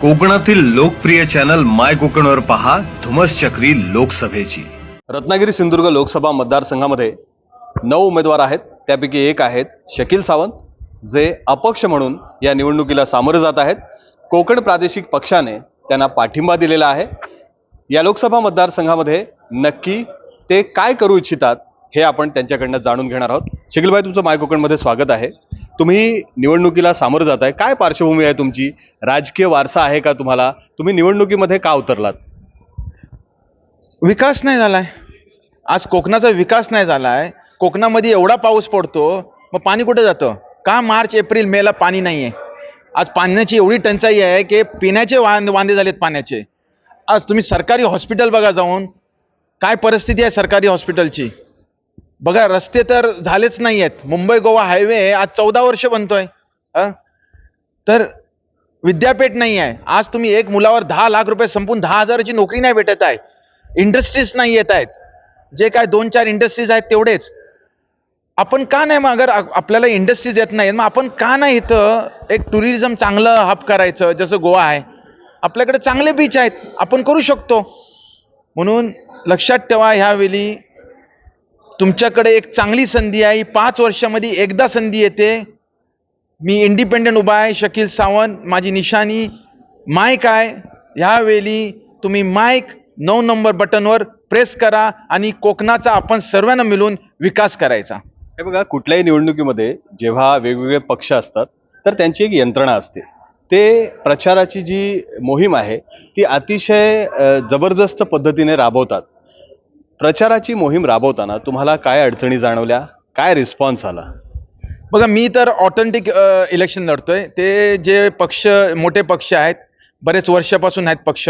कोकणातील लोकप्रिय चॅनल माय कोकणवर पहा धुमस चक्री लोकसभेची. रत्नागिरी सिंधुदुर्ग लोकसभा मतदारसंघामध्ये नऊ उमेदवार आहेत त्यापैकी एक आहेत शकील सावंत जे अपक्ष म्हणून या निवडणुकीला सामोरे जात आहेत. कोकण प्रादेशिक पक्षाने त्यांना पाठिंबा दिलेला आहे. या लोकसभा मतदारसंघामध्ये नक्की ते काय करू इच्छितात हे आपण त्यांच्याकडनं जाणून घेणार आहोत. शकीलभाई तुमचं माय कोकणमध्ये स्वागत आहे. तुम्ही निवडणुकीला सामोरं जात आहे काय पार्श्वभूमी आहे तुमची? राजकीय वारसा आहे का तुम्हाला? तुम्ही निवडणुकीमध्ये का उतरलात? विकास नाही झालाय. आज कोकणाचा विकास नाही झालाय. कोकणामध्ये एवढा पाऊस पडतो मग पाणी कुठे जातं? का मार्च एप्रिल मेला पाणी नाही आहे आज पाण्याची एवढी टंचाई आहे की पिण्याचे वांद वांदे झालेत पाण्याचे. आज तुम्ही सरकारी हॉस्पिटल बघा जाऊन काय परिस्थिती आहे सरकारी हॉस्पिटलची? बघा रस्ते तर झालेच नाही आहेत मुंबई गोवा हायवे आज चौदा वर्ष बनतोय. तर विद्यापीठ नाही आहे आज तुम्ही एक मुलावर दहा लाख रुपये संपून दहा हजाराची नोकरी नाही भेटत आहे. इंडस्ट्रीज नाही येत आहेत. जे काय दोन चार इंडस्ट्रीज आहेत तेवढेच. आपण का नाही मग अगर आपल्याला इंडस्ट्रीज येत नाहीत मग आपण का नाही इथं एक टुरिझम चांगलं हब करायचं जसं गोवा आहे. आपल्याकडे चांगले बीच आहेत. आपण करू शकतो. म्हणून लक्षात ठेवा ह्यावेळी तुमच्याकडे एक चांगली संधी आहे. ही पाच वर्षामध्ये एकदा संधी येते. मी इंडिपेंडेंट उभा आहे. शकील सावंत माझी निशाणी. माईक आहे. ह्यावेळी तुम्ही माईक नऊ नंबर बटनवर प्रेस करा आणि कोकणाचा आपण सर्वांना मिळून विकास करायचा. हे बघा कुठल्याही निवडणुकीमध्ये जेव्हा वेगवेगळे पक्ष असतात तर त्यांची एक यंत्रणा असते. ते प्रचाराची जी मोहीम आहे ती अतिशय जबरदस्त पद्धतीने राबवतात. प्रचाराची मोहीम राबवताना तुम्हाला काय अडचणी जाणवल्या? काय रिस्पॉन्स आला? बघा मी तर ऑथेंटिक इलेक्शन लढतोय. ते जे पक्ष मोठे पक्ष आहेत बरेच वर्षापासून आहेत पक्ष.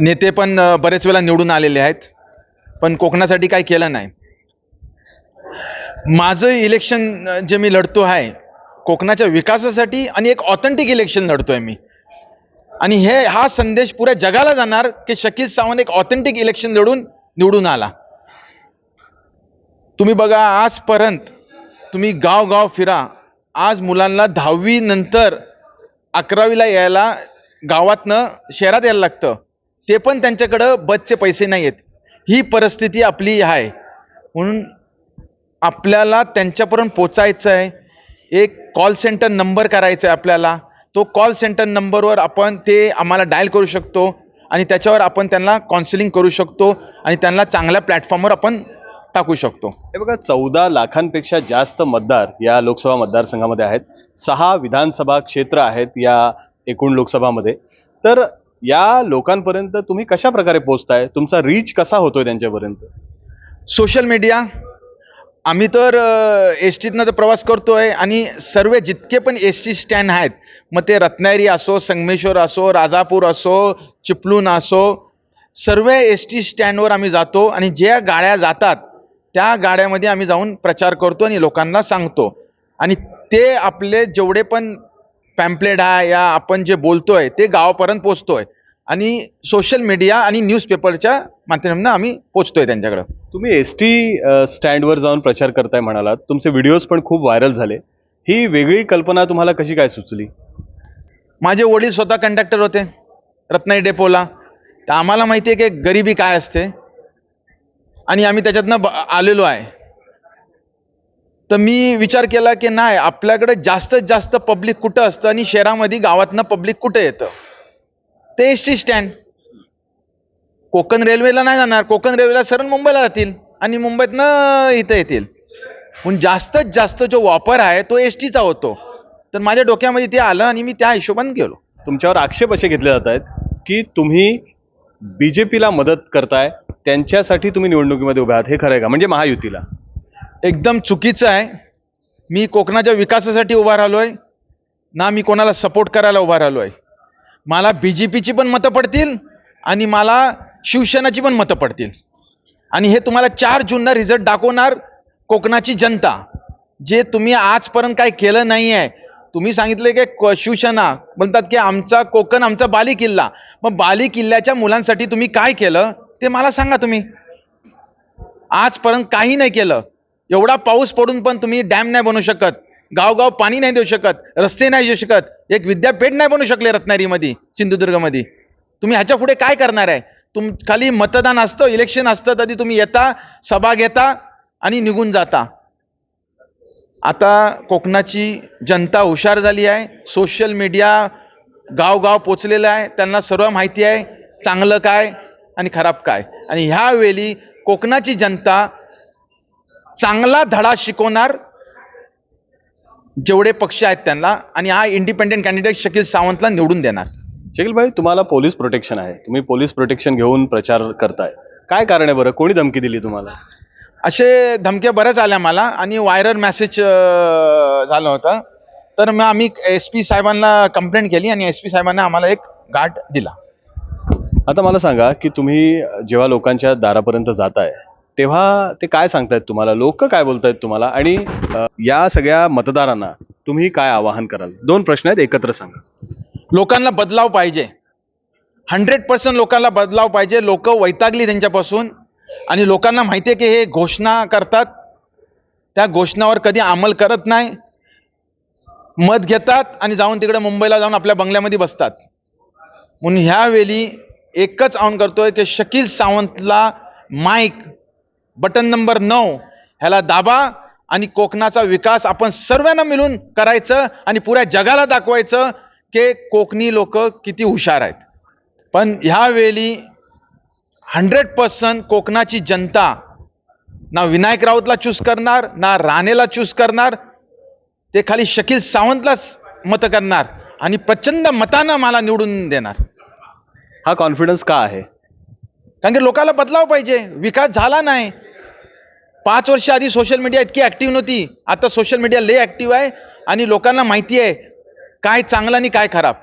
नेते पण बरेच वेळा निवडून आलेले आहेत. पण कोकणासाठी काय केलं नाही. माझं इलेक्शन जे मी लढतो आहे कोकणाच्या विकासासाठी आणि एक ऑथेंटिक इलेक्शन लढतो आहे मी. आणि हे हा संदेश पुऱ्या जगाला जाणार की शकील सावंत एक ऑथेंटिक इलेक्शन लढून निवडून आला. तुम्ही बघा आजपर्यंत तुम्ही गाव गाव फिरा. आज मुलांना दहावी नंतर अकरावीला यायला गावातनं शहरात यायला लागतं. ते पण त्यांच्याकडं बसचे पैसे नाही आहेत ही परिस्थिती आपली आहे म्हणून आपल्याला त्यांच्यापर्यंत पोचायचं आहे एक कॉल सेंटर नंबर करायचा आहे आपल्याला. तो कॉल सेंटर नंबरवर आपण ते आम्हाला डायल करू शकतो आणि त्याच्यावर आपण त्यांना काउन्सिलिंग करू शकतो आणि त्यांना चांगल्या प्लॅटफॉर्मवर आपण टाकू शकतो. हे बघा चौदा लाखांपेक्षा जास्त मतदार या लोकसभा मतदारसंघामध्ये आहेत. सहा विधानसभा क्षेत्र आहेत या एकूण लोकसभामध्ये. तर या लोकांपर्यंत तुम्ही कशा प्रकारे पोहोचताय? तुमचा रीच कसा होतोय त्यांच्यापर्यंत? सोशल मीडिया आम्ही तर एस टीतनं तर प्रवास करतो आहे आणि सर्व जितके पण एस टी स्टँड आहेत मग ते रत्नागिरी असो संगमेश्वर असो राजापूर असो चिपळूण असो सर्व एस टी स्टँडवर आम्ही जातो आणि ज्या गाड्या जातात त्या गाड्यामध्ये आम्ही जाऊन प्रचार करतो आणि लोकांना सांगतो. आणि ते आपले जेवढे पण पॅम्पलेट आहे या आपण जे बोलतो आहे ते गावापर्यंत पोचतो आहे आणि सोशल मीडिया आणि न्यूजपेपरच्या माध्यमातून आम्ही पोचतोय त्यांच्याकडं. तुम्ही एस टी स्टँडवर जाऊन प्रचार करताय म्हणालात. तुमचे व्हिडिओज पण खूप व्हायरल झाले. ही वेगळी कल्पना तुम्हाला कशी काय सुचली? माझे वडील स्वतः कंडक्टर होते रत्नागिरी डेपोला. तर आम्हाला माहिती आहे की गरिबी काय असते? आणि आम्ही त्याच्यातनं ब- आलेलो आहे. तर मी विचार केला की नाही आपल्याकडे जास्तीत जास्त पब्लिक कुठं असतं आणि शहरामध्ये गावातनं पब्लिक कुठं येतं? ते एस टी स्टँड कोकण रेल्वेला नाही जाणार. कोकण रेल्वेला सरळ मुंबईला जातील. आणि मुंबईतनं इथं येतील. म्हणून जास्तीत जास्त जो वापर आहे तो एस टीचा होतो. तर माझ्या डोक्यामध्ये ते आलं आणि मी त्या हिशोबाने गेलो. तुमच्यावर आक्षेप असे घेतले जात आहेत की तुम्ही बी जे पीला मदत करताय त्यांच्यासाठी तुम्ही निवडणुकीमध्ये उभे आहात. हे खरं आहे का? म्हणजे महायुतीला. एकदम चुकीचं आहे. मी कोकणाच्या विकासासाठी उभा राहिलोय. ना मी कोणाला सपोर्ट करायला उभा राहिलोय. मला बी जे पीची पण मतं पडतील आणि मला शिवसेनाची पण मतं पडतील. आणि हे तुम्हाला चार जूनला रिझल्ट दाखवणार कोकणाची जनता. जे तुम्ही आजपर्यंत काय केलं नाही आहे तुम्ही सांगितले की शिवसेना म्हणतात की आमचा कोकण आमचा बाली किल्ला. मग बाली किल्ल्याच्या मुलांसाठी तुम्ही काय केलं? ते मला सांगा तुम्ही. आजपर्यंत काही नाही केलं. एवढा पाऊस पडून पण तुम्ही डॅम नाही बनवू शकत. गावगाव पाणी नाही देऊ शकत रस्ते नाही देऊ शकत एक विद्यापीठ नाही बनू शकले रत्नागिरीमध्ये सिंधुदुर्गमध्ये. तुम्ही ह्याच्या पुढे काय करणार आहे? तुम खाली मतदान असतं इलेक्शन असतं तरी तुम्ही येता सभा घेता आणि निघून जाता. आता कोकणाची जनता हुशार झाली आहे सोशल मीडिया गावगाव पोचलेलं आहे त्यांना सर्व माहिती आहे चांगलं काय आणि खराब काय. आणि ह्यावेळी कोकणाची जनता चांगला धडा शिकवणार जेवढे पक्ष आहेत त्यांना आणि हा इंडिपेंडेंट कॅन्डिडेट शकील सावंतला निवडून देणार. शकील भाई तुम्हाला पोलीस प्रोटेक्शन आहे. तुम्ही पोलीस प्रोटेक्शन घेऊन प्रचार करताय. काय कारण आहे बरं? कोणी धमकी दिली तुम्हाला? असे धमक्या बऱ्याच आल्या मला आणि व्हायरल मेसेज झालं होतं. तर मग आम्ही एस पी साहेबांना कंप्लेंट केली आणि एस पी साहेबांना आम्हाला एक गाठ दिला. आता मला सांगा की तुम्ही जेव्हा लोकांच्या दारापर्यंत जाताय तेव्हा ते काय सांगतायत तुम्हाला? लोक काय बोलतायत तुम्हाला? आणि अ, या सगळ्या मतदारांना तुम्ही काय आवाहन कराल? दोन प्रश्न आहेत एकत्र सांगा. लोकांना बदलाव पाहिजे. हंड्रेड पर्सेंट लोकांना बदलाव पाहिजे. लोक वैतागली त्यांच्यापासून. आणि लोकांना माहिती आहे की हे घोषणा करतात. त्या घोषणावर कधी अंमल करत नाही. मत घेतात आणि जाऊन तिकडे मुंबईला जाऊन आपल्या बंगल्यामध्ये बसतात. म्हणून ह्यावेळी एकच आव्हान करतोय की शकील सावंतला माईक बटन नंबर नऊ. ह्याला दाबा आणि कोकणाचा विकास आपण सर्वांना मिळून करायचं आणि पुऱ्या जगाला दाखवायचं की कोकणी लोक किती हुशार आहेत. पण ह्यावेळी हंड्रेड पर्सेंट कोकणाची जनता ना विनायक राऊतला चूज करणार ना राणेला चूज करणार ते खाली शकील सावंतलाच मत करणार आणि प्रचंड मतानं मला निवडून देणार. हा कॉन्फिडन्स का आहे? कारण की लोकांना बदलाव पाहिजे. विकास झाला नाही. पाच वर्ष आधी सोशल मीडिया इतकी ऍक्टिव्ह नव्हती. आता सोशल मीडिया लय ऍक्टिव्ह आहे आणि लोकांना माहिती आहे काय चांगलं आणि काय खराब.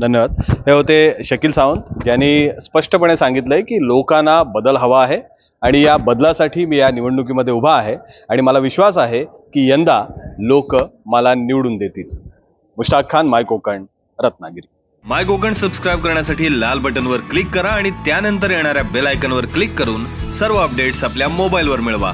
धन्यवाद. हे होते शकील सावंत ज्यांनी स्पष्टपणे सांगितलंय की लोकांना बदल हवा आहे आणि या बदलासाठी मी या निवडणुकीमध्ये उभा आहे आणि मला विश्वास आहे की यंदा लोक मला निवडून देतील. Mushtaq Khan my Konkan Ratnagiri. My Konkan subscribe करण्यासाठी लाल बटनवर क्लिक करा आणि त्यानंतर येणाऱ्या बेल आयकॉनवर क्लिक करून सर्व अपडेट्स आपल्या मोबाईलवर मिळवा.